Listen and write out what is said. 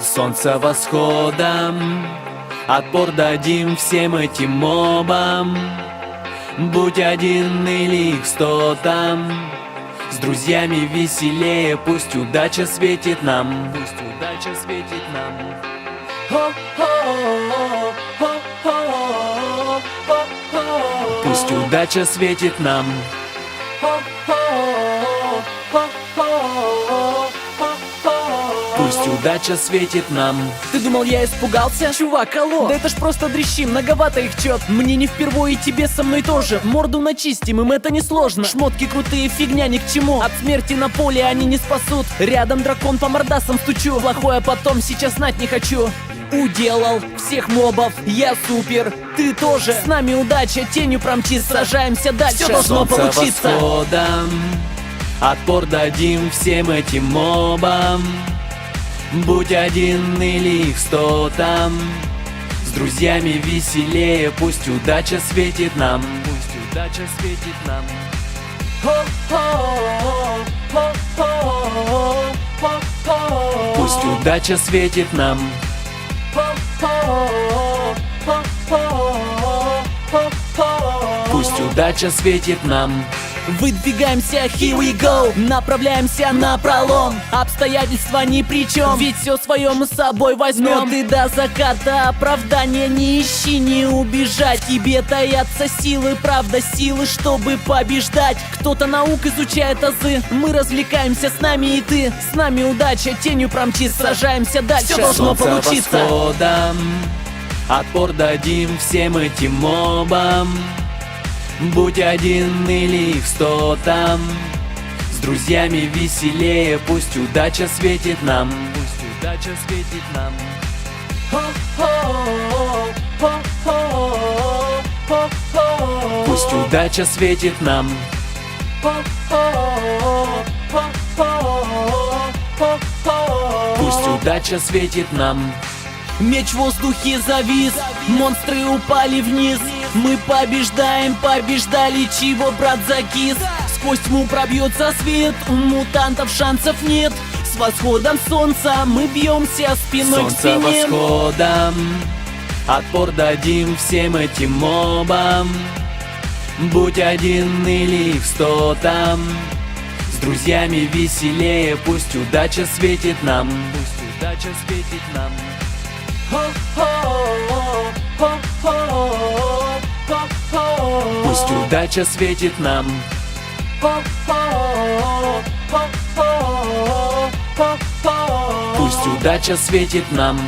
солнца восходом Отпор дадим всем этим мобам. Будь один или их сто там С друзьями веселее, пусть удача светит нам. Пусть удача светит нам. Пусть удача светит нам Пусть удача светит нам. Ты думал, я испугался? Чувак, алло! Да это ж просто дрищи, многовато их чет Мне не впервые, и тебе со мной тоже. Морду начистим, им это не сложно. Шмотки крутые, фигня ни к чему. От смерти на поле они не спасут. Рядом дракон по мордасам стучу. Плохое потом, сейчас знать не хочу. Уделал всех мобов, я супер, ты тоже. С нами удача, тенью промчится. Сражаемся дальше, все должно Солнце получиться. восходом. Отпор дадим всем этим мобам Будь один или их сто там. С друзьями веселее, пусть удача светит нам. Пусть удача светит нам. Пусть удача светит нам. Пусть удача светит нам Выдвигаемся, here we go. Направляемся на пролом. Обстоятельства ни при чем Ведь все свое мы с собой возьмем Но ты до заката оправдания не ищи, не убежать. Тебе таятся силы, правда силы, чтобы побеждать. Кто-то наук изучает азы. Мы развлекаемся, с нами и ты. С нами удача, тенью промчится. Сражаемся дальше, все должно Солнце получиться. восходом. Отпор дадим всем этим мобам Будь один или их сто там. С друзьями веселее, пусть удача светит нам. Пусть удача светит нам. Пусть удача светит нам. Пусть удача светит нам. Меч в воздухе завис, монстры упали вниз Мы побеждаем, побеждали, чего брат закис Сквозь тьму пробьется свет, у мутантов шансов нет. С восходом солнца мы бьемся спиной к Солнце спине восходом Отпор дадим всем этим мобам. Будь один или их сто там С друзьями веселее, пусть удача светит нам. Пусть удача светит нам Пусть удача светит нам. Пусть удача светит нам